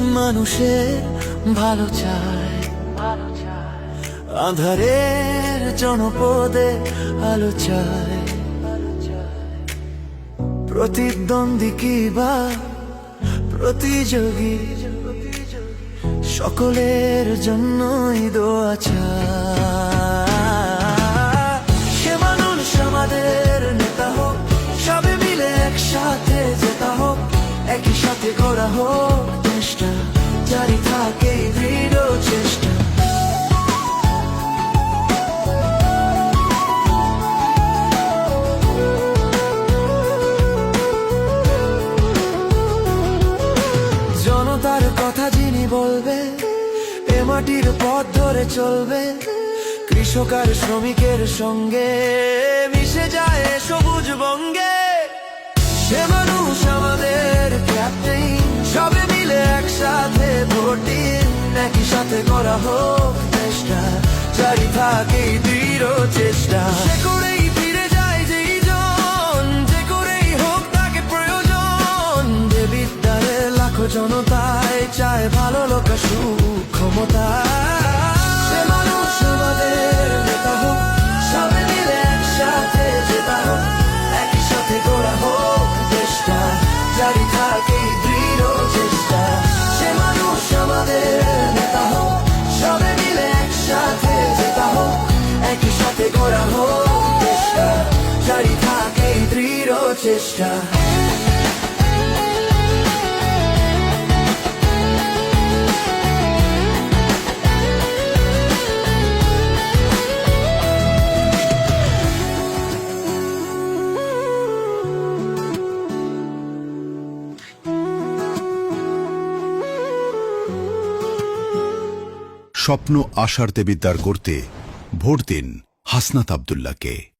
মানুষের ভালো চায়। আধারের জনপদে আলো চায়। প্রতিদ্বন্দ্বী কি বা প্রতিযোগী? সকলের জন্যই দোয়া চায়। একই করা হোক চেষ্টা, জারি থাকে দৃঢ় চেষ্টা। জনতার কথা যিনি বলবে, এ মাটির পথ ধরে চলবে, কৃষক আর শ্রমিকের সঙ্গে করা হোক চেষ্টা থাকে দৃঢ় চেষ্টা। সে করেই ফিরে যায় যেই জন, যে করেই হোক তাকে প্রয়োজন। যে বিদ্যারে লাখো জনতায় চায় ভালো লোক সুক্ষমতা। সে মানুষ আমাদের নেতা হোক, সবে মিলে একসাথে জেতা হোক, একই সাথে করা হোক চেষ্টা থাকে দৃঢ় চেষ্টা স্বপ্ন আশার দেবিদ্দার করতে ভোট দিন হাসনাত আবদুল্লাহকে।